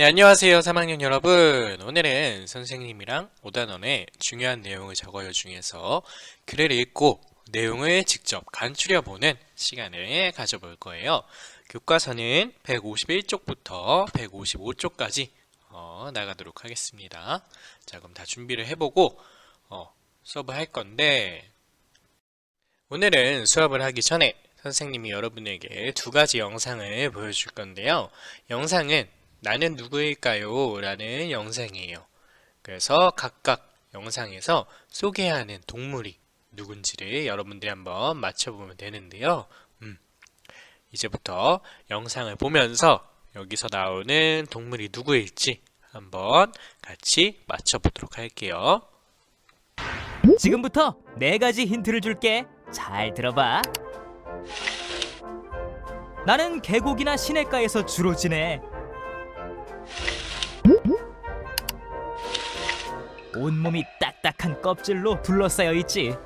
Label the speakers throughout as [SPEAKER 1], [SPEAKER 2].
[SPEAKER 1] 네, 안녕하세요, 3학년 여러분. 오늘은 선생님이랑 5단원의 중요한 내용을 적어요 중에서 글을 읽고 내용을 직접 간추려 보는 시간을 가져볼 거예요. 교과서는 151쪽부터 155쪽까지 어, 나가도록 하겠습니다. 자, 그럼 다 준비를 해보고 어, 수업을 할 건데 오늘은 수업을 하기 전에 선생님이 여러분에게 두 가지 영상을 보여줄 건데요. 영상은 나는 누구일까요? 라는 영상이에요. 그래서 각각 영상에서 소개하는 동물이 누군지를 여러분들이 한번 맞춰보면 되는데요. 음, 이제부터 영상을 보면서 여기서 나오는 동물이 누구일지 한번 같이 맞춰보도록 할게요.
[SPEAKER 2] 지금부터 네 가지 힌트를 줄게. 잘 들어봐. 나는 계곡이나 시냇가에서 주로 지내. 온몸이 딱딱한 껍질로 둘러싸여 있지.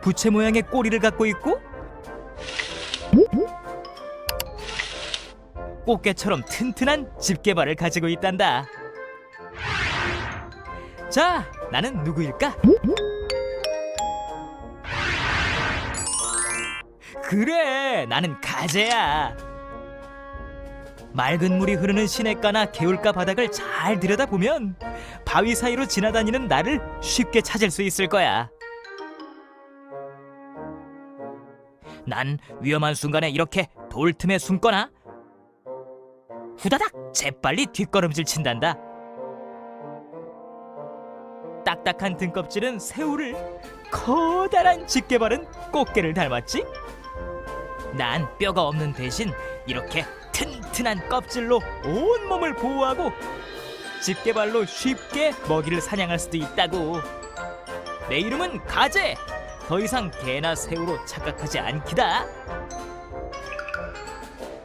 [SPEAKER 2] 부채 모양의 꼬리를 갖고 있고 꽃게처럼 튼튼한 집게발을 가지고 있단다. 자, 나는 누구일까? 그래, 나는 가재야. 맑은 물이 흐르는 시냇가나 개울가 바닥을 잘 들여다보면 바위 사이로 지나다니는 나를 쉽게 찾을 수 있을 거야. 난 위험한 순간에 이렇게 돌 틈에 숨거나 후다닥 재빨리 뒷걸음질 친단다. 딱딱한 등껍질은 새우를 커다란 집게발은 꽃게를 닮았지? 난 뼈가 없는 대신 이렇게 튼튼한 껍질로 온몸을 보호하고 집게발로 쉽게 먹이를 사냥할 수도 있다고. 내 이름은 가재. 더 이상 개나 새우로 착각하지 않기다.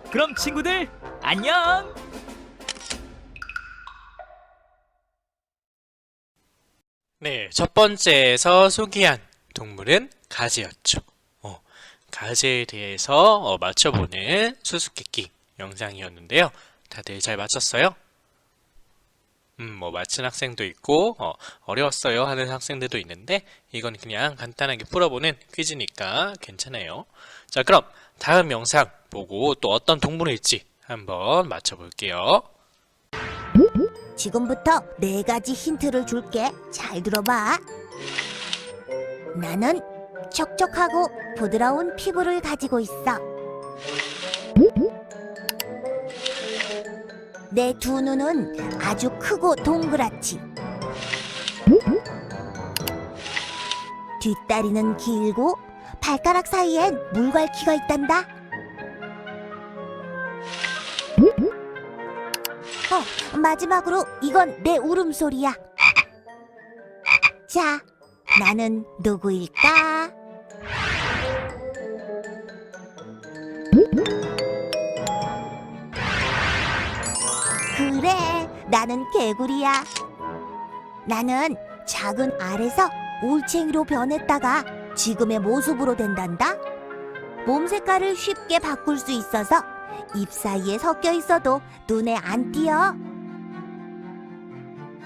[SPEAKER 2] 그럼 친구들 안녕!
[SPEAKER 1] 네, 첫 번째에서 소개한 동물은 가지였죠. 어, 가지에 대해서 어, 맞춰보는 수수께끼 영상이었는데요. 다들 잘 맞췄어요? 음, 뭐 맞춘 학생도 있고 어, 어려웠어요 하는 학생들도 있는데 이건 그냥 간단하게 풀어보는 퀴즈니까 괜찮아요. 자, 그럼 다음 영상 보고 또 어떤 동물일지 한번 맞춰볼게요.
[SPEAKER 3] 지금부터 네 가지 힌트를 줄게. 잘 들어봐. 나는 촉촉하고 부드러운 피부를 가지고 있어. 내 두 눈은 아주 크고 동그랗지. 뒷다리는 길고 발가락 사이엔 물갈퀴가 있단다. 어, 마지막으로 이건 내 울음소리야. 자, 나는 누구일까? 나는 개구리야. 나는 작은 알에서 올챙이로 변했다가 지금의 모습으로 된단다. 몸 색깔을 쉽게 바꿀 수 있어서 잎 사이에 섞여 있어도 눈에 안 띄어.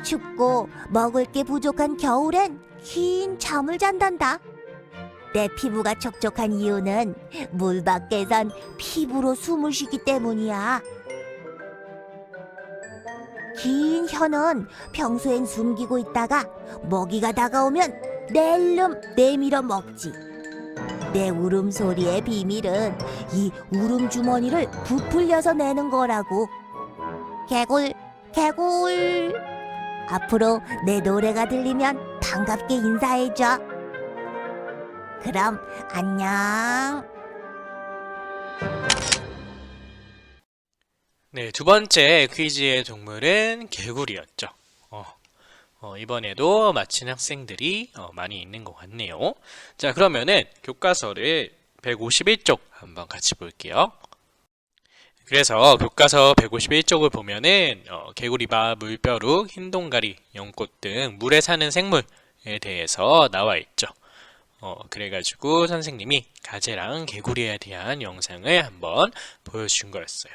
[SPEAKER 3] 춥고 먹을 게 부족한 겨울엔 긴 잠을 잔단다. 내 피부가 촉촉한 이유는 물 밖에선 피부로 숨을 쉬기 때문이야. 긴 혀는 평소엔 숨기고 있다가 먹이가 다가오면 낼름 내밀어 먹지. 내 울음소리의 비밀은 이 울음 주머니를 부풀려서 내는 거라고. 개굴, 개굴. 앞으로 내 노래가 들리면 반갑게 인사해줘. 그럼 안녕.
[SPEAKER 1] 네, 두 번째 퀴즈의 동물은 개구리였죠. 어, 어, 이번에도 맞힌 학생들이 어, 많이 있는 것 같네요. 자, 그러면은 교과서를 151쪽 한번 같이 볼게요. 그래서 교과서 151쪽을 보면은 어, 개구리바, 물벼룩, 흰동가리, 연꽃 등 물에 사는 생물에 대해서 나와 있죠. 어, 그래가지고 선생님이 가재랑 개구리에 대한 영상을 한번 보여준 거였어요.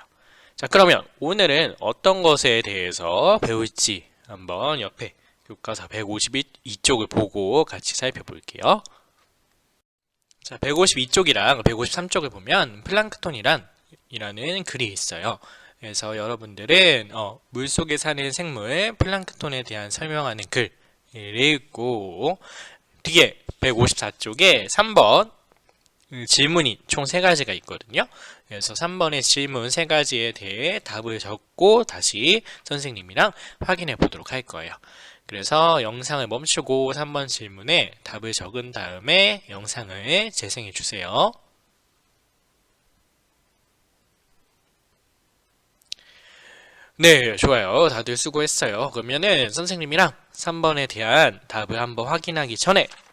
[SPEAKER 1] 자, 그러면 오늘은 어떤 것에 대해서 배울지 한번 옆에 교과서 152쪽을 보고 같이 살펴볼게요. 자, 152쪽이랑 153쪽을 보면 플랑크톤이란 이라는 글이 있어요. 그래서 여러분들은 어, 물 속에 사는 생물 플랑크톤에 대한 설명하는 글을 읽고 뒤에 154쪽에 3번 음, 질문이 총 세 가지가 있거든요. 그래서 3번의 질문 세 가지에 대해 답을 적고 다시 선생님이랑 확인해 보도록 할 거예요. 그래서 영상을 멈추고 3번 질문에 답을 적은 다음에 영상을 재생해 주세요. 네, 좋아요. 다들 수고했어요. 그러면은 선생님이랑 3번에 대한 답을 한번 확인하기 전에 어,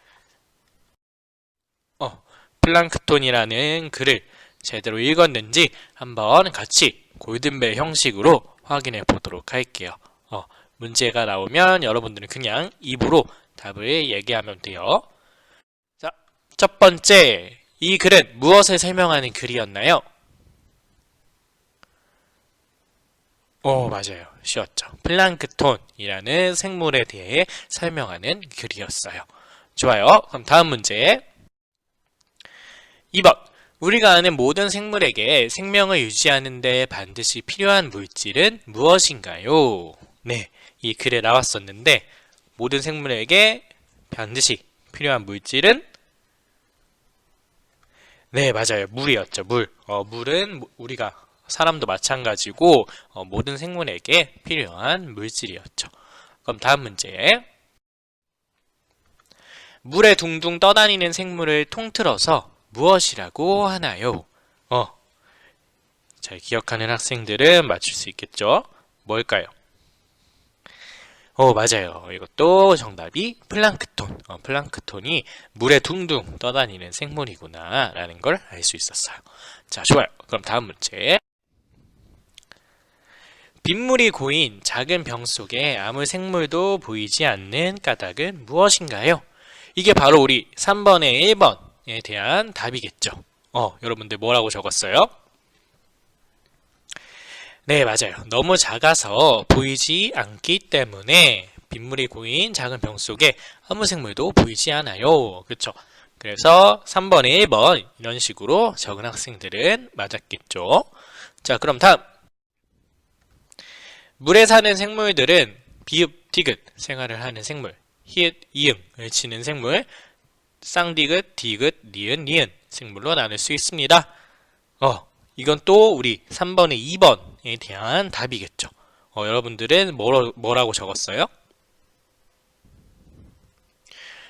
[SPEAKER 1] 플랑크톤이라는 글을 제대로 읽었는지 한번 같이 골든벨 형식으로 확인해 보도록 할게요. 어, 문제가 나오면 여러분들은 그냥 입으로 답을 얘기하면 돼요. 자, 첫 번째. 이 글은 무엇을 설명하는 글이었나요? 오, 맞아요. 쉬웠죠. 플랑크톤이라는 생물에 대해 설명하는 글이었어요. 좋아요. 그럼 다음 문제. 2번. 우리가 아는 모든 생물에게 생명을 유지하는 데 반드시 필요한 물질은 무엇인가요? 네. 이 글에 나왔었는데, 모든 생물에게 반드시 필요한 물질은 네, 맞아요. 물이었죠. 물. 어, 물은 우리가 사람도 마찬가지고 어, 모든 생물에게 필요한 물질이었죠. 그럼 다음 문제. 물에 둥둥 떠다니는 생물을 통틀어서 무엇이라고 하나요? 어. 잘 기억하는 학생들은 맞출 수 있겠죠? 뭘까요? 어, 맞아요. 이것도 정답이 플랑크톤. 어, 플랑크톤이 물에 둥둥 떠다니는 생물이구나, 라는 걸 알 수 있었어요. 자, 좋아요. 그럼 다음 문제. 빗물이 고인 작은 병 속에 아무 생물도 보이지 않는 까닭은 무엇인가요? 이게 바로 우리 3번의 1번 에 대한 답이겠죠. 어, 여러분들 뭐라고 적었어요? 네, 맞아요. 너무 작아서 보이지 않기 때문에 빗물이 고인 작은 병 속에 아무 생물도 보이지 않아요. 그쵸? 그래서 3번에 1번 이런 식으로 적은 학생들은 맞았겠죠. 자, 그럼 다음. 물에 사는 생물들은 비읍, 디귿 생활을 하는 생물, 히읗, 이응을 치는 생물, 쌍디귿, 디귿, 니은, 니은 생물로 나눌 수 있습니다. 어, 이건 또 우리 3번의 2번에 대한 답이겠죠. 어, 여러분들은 뭐라, 뭐라고 적었어요?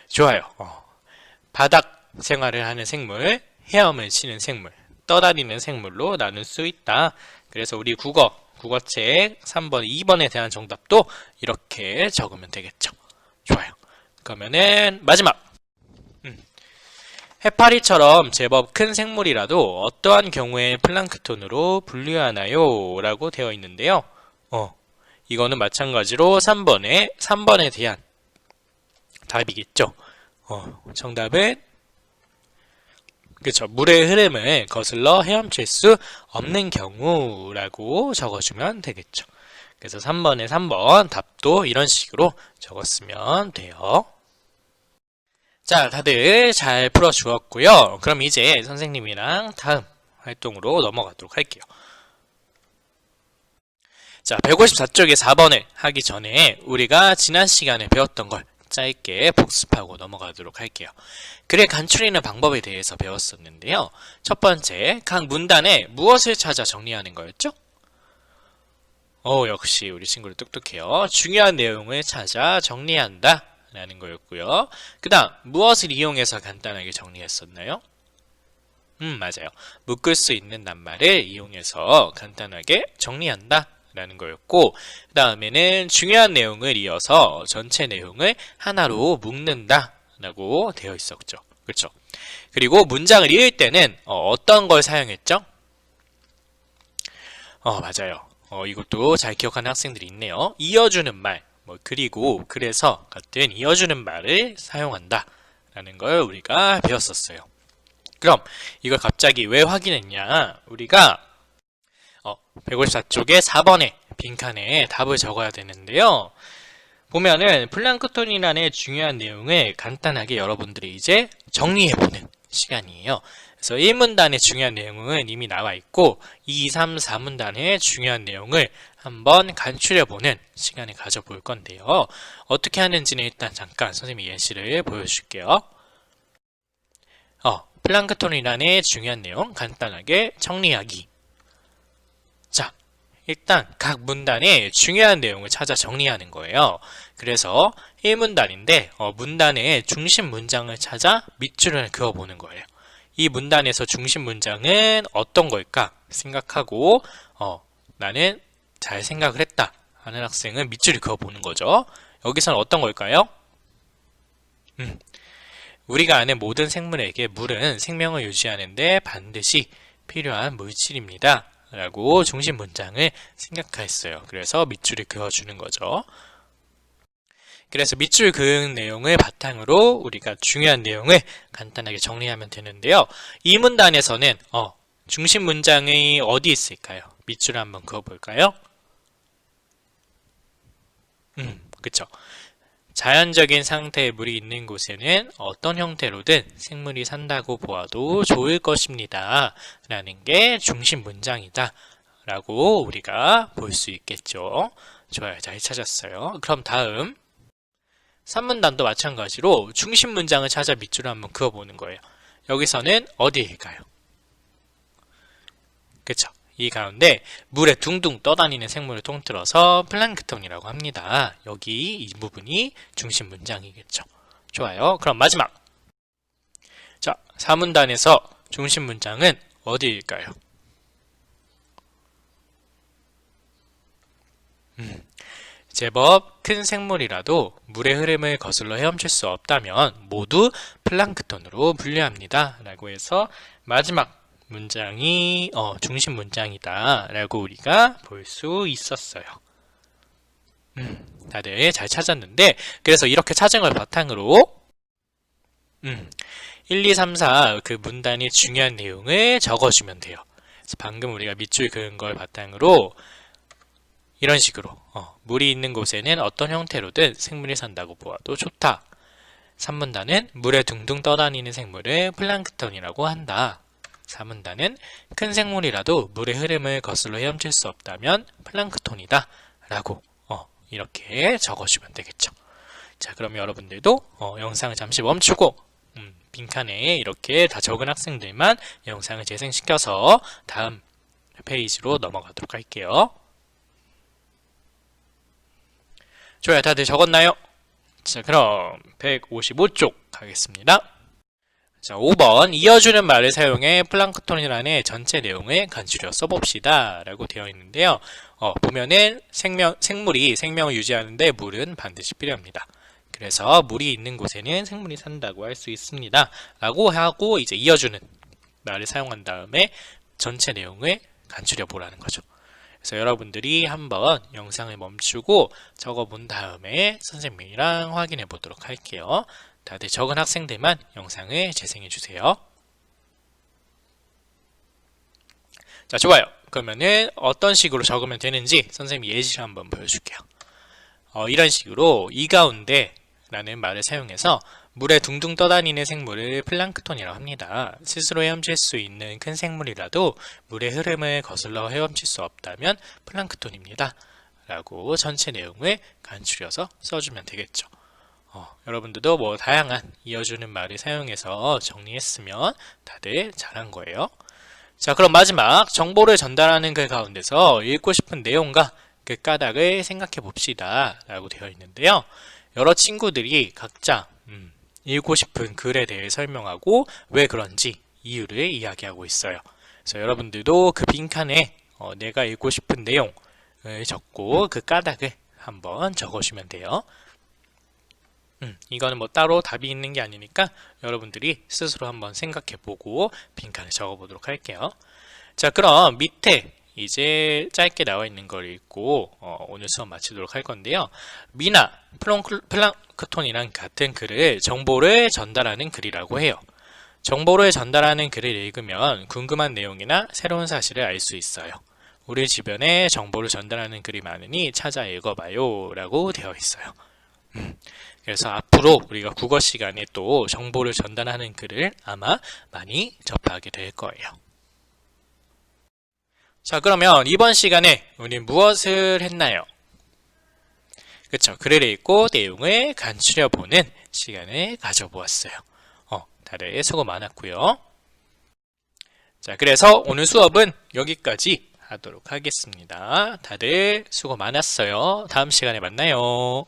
[SPEAKER 1] 좋아요. 어, 바닥 생활을 하는 생물, 헤엄을 치는 생물, 떠다니는 생물로 나눌 수 있다. 그래서 우리 국어, 국어책 3번, 2번에 대한 정답도 이렇게 적으면 되겠죠. 좋아요. 그러면은 마지막. 음. 해파리처럼 제법 큰 생물이라도 어떠한 경우에 플랑크톤으로 분류하나요? 라고 되어 있는데요. 어, 이거는 마찬가지로 3번에, 3번에 대한 답이겠죠. 어, 정답은 그쵸. 물의 흐름을 거슬러 헤엄칠 수 없는 경우라고 적어주면 되겠죠. 그래서 3번에 3번 답도 이런 식으로 적었으면 돼요. 자, 다들 잘 풀어주었고요. 그럼 이제 선생님이랑 다음 활동으로 넘어가도록 할게요. 자, 154쪽의 4번을 하기 전에 우리가 지난 시간에 배웠던 걸 짧게 복습하고 넘어가도록 할게요. 글을 간추리는 방법에 대해서 배웠었는데요. 첫 번째, 각 문단에 무엇을 찾아 정리하는 거였죠? 어, 역시 우리 친구들 똑똑해요. 중요한 내용을 찾아 정리한다. 라는 거였고요. 그 다음, 무엇을 이용해서 간단하게 정리했었나요? 음, 맞아요. 묶을 수 있는 낱말을 이용해서 간단하게 정리한다. 라는 거였고, 그 다음에는 중요한 내용을 이어서 전체 내용을 하나로 묶는다. 라고 되어 있었죠. 그렇죠? 그리고 문장을 읽을 때는 어, 떤걸 사용했죠? 어, 맞아요. 어, 이것도 잘 기억하는 학생들이 있네요. 이어주는 말, 뭐 그리고 그래서 같은 이어주는 말을 사용한다 라는 걸 우리가 배웠었어요. 그럼 이걸 갑자기 왜 확인했냐? 우리가 어, 154쪽에 4번에 빈칸에 답을 적어야 되는데요. 보면은 플랑크톤이라는 중요한 내용을 간단하게 여러분들이 이제 정리해보는 시간이에요. 그래서 1문단의 중요한 내용은 이미 나와 있고 2, 3, 4문단의 중요한 내용을 한번 간추려보는 시간을 가져볼 건데요. 어떻게 하는지는 일단 잠깐 선생님이 예시를 보여줄게요. 어, 플랑크톤이란의 중요한 내용 간단하게 정리하기. 자, 일단 각 문단의 중요한 내용을 찾아 정리하는 거예요. 그래서 1문단인데 어, 문단의 중심 문장을 찾아 밑줄을 그어보는 거예요. 이 문단에서 중심 문장은 어떤 걸까 생각하고 어, 나는 잘 생각을 했다 하는 학생은 밑줄을 그어보는 거죠. 여기서는 어떤 걸까요? 음, 우리가 아는 모든 생물에게 물은 생명을 유지하는데 반드시 필요한 물질입니다. 라고 중심 문장을 생각했어요. 그래서 밑줄을 그어주는 거죠. 그래서 밑줄 그은 내용을 바탕으로 우리가 중요한 내용을 간단하게 정리하면 되는데요. 이 문단에서는 어, 중심 문장이 어디 있을까요? 밑줄을 한번 그어볼까요? 음, 그쵸. 자연적인 상태의 물이 있는 곳에는 어떤 형태로든 생물이 산다고 보아도 좋을 것입니다. 라는 게 중심 문장이다. 라고 우리가 볼 수 있겠죠. 좋아요. 잘 찾았어요. 그럼 다음. 3문단도 마찬가지로 중심 문장을 찾아 밑줄을 한번 그어보는 거예요. 여기서는 어디일까요? 그쵸. 이 가운데 물에 둥둥 떠다니는 생물을 통틀어서 플랑크톤이라고 합니다. 여기 이 부분이 중심 문장이겠죠. 좋아요. 그럼 마지막. 자, 4문단에서 중심 문장은 어디일까요? 음, 제법 큰 생물이라도 물의 흐름을 거슬러 헤엄칠 수 없다면 모두 플랑크톤으로 분류합니다. 라고 해서 마지막 문장이 어, 중심 문장이다 라고 우리가 볼 수 있었어요. 음, 다들 잘 찾았는데 그래서 이렇게 찾은 걸 바탕으로 음, 1, 2, 3, 4 그 문단의 중요한 내용을 적어주면 돼요. 방금 우리가 밑줄 그은 걸 바탕으로 이런 식으로 어, 물이 있는 곳에는 어떤 형태로든 생물이 산다고 보아도 좋다. 3문단은 물에 둥둥 떠다니는 생물을 플랑크톤이라고 한다. 4문단은 큰 생물이라도 물의 흐름을 거슬러 헤엄칠 수 없다면 플랑크톤이다. 라고 어, 이렇게 적어주면 되겠죠. 자, 그럼 여러분들도 어, 영상을 잠시 멈추고 음, 빈칸에 이렇게 다 적은 학생들만 영상을 재생시켜서 다음 페이지로 넘어가도록 할게요. 좋아요. 다들 적었나요? 자, 그럼 155쪽 가겠습니다. 자, 5번 이어주는 말을 사용해 플랑크톤이라는 전체 내용을 간추려 써봅시다 라고 되어 있는데요 어, 보면은 생명, 생물이 생명을 유지하는데 물은 반드시 필요합니다 그래서 물이 있는 곳에는 생물이 산다고 할 수 있습니다 라고 하고 이제 이어주는 말을 사용한 다음에 전체 내용을 간추려 보라는 거죠 그래서 여러분들이 한번 영상을 멈추고 적어 본 다음에 선생님이랑 확인해 보도록 할게요 다들 적은 학생들만 영상을 재생해 주세요. 자, 좋아요. 그러면은 어떤 식으로 적으면 되는지 선생님이 예시를 한번 보여줄게요. 어, 이런 식으로 이 가운데 라는 말을 사용해서 물에 둥둥 떠다니는 생물을 플랑크톤이라고 합니다. 스스로 헤엄칠 수 있는 큰 생물이라도 물의 흐름을 거슬러 헤엄칠 수 없다면 플랑크톤입니다. 라고 전체 내용을 간추려서 써주면 되겠죠. 어, 여러분들도 뭐 다양한 이어주는 말을 사용해서 정리했으면 다들 잘한 거예요. 자, 그럼 마지막 정보를 전달하는 글 가운데서 읽고 싶은 내용과 그 까닭을 생각해 봅시다. 라고 되어 있는데요. 여러 친구들이 각자 음, 읽고 싶은 글에 대해 설명하고 왜 그런지 이유를 이야기하고 있어요. 그래서 여러분들도 그 빈칸에 어, 내가 읽고 싶은 내용을 적고 그 까닭을 한번 적어주면 돼요. 음, 이거는 뭐 따로 답이 있는 게 아니니까 여러분들이 스스로 한번 생각해 보고 빈칸에 적어 보도록 할게요. 자, 그럼 밑에 이제 짧게 나와 있는 걸 읽고 어, 오늘 수업 마치도록 할 건데요. 미나 플랑크, 테 크톤이랑 같은 글을 정보를 전달하는 글이라고 해요. 정보를 전달하는 글을 읽으면 궁금한 내용이나 새로운 사실을 알 수 있어요. 우리 주변에 정보를 전달하는 글이 많으니 찾아 읽어봐요 라고 되어 있어요. 음, 그래서 앞으로 우리가 국어 시간에 또 정보를 전달하는 글을 아마 많이 접하게 될 거예요. 자, 그러면 이번 시간에 우리 무엇을 했나요? 그쵸. 글을 읽고 내용을 간추려 보는 시간을 가져보았어요. 어, 다들 수고 많았고요. 자, 그래서 오늘 수업은 여기까지 하도록 하겠습니다. 다들 수고 많았어요. 다음 시간에 만나요.